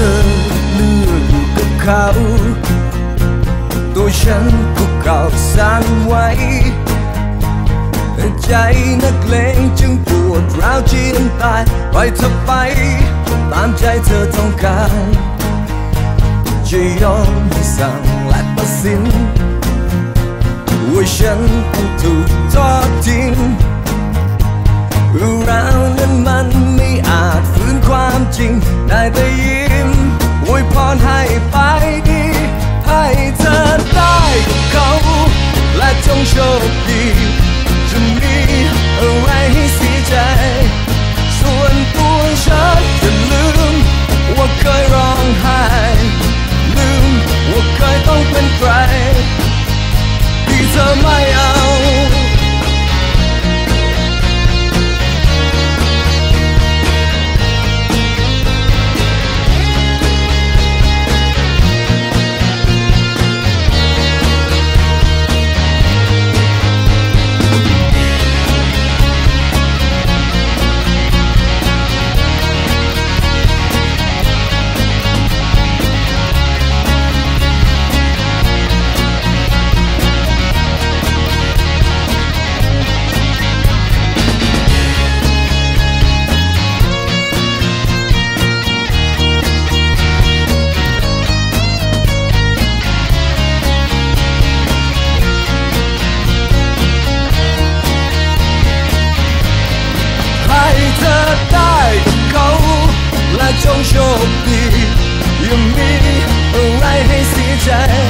ธอเลือกอยู่กับเขาตัวฉันก็เก่าสางไว้ใจนักเลงจึงปวดร้าวจีนตายไปล่อยเธอไป ตามใจเธอต้องการจะยอมให้สั่งและตัดสินว่าฉันต้งถูกทอดทิ้งเรื่องราวนั้นมัน 兄弟，用你来黑色在。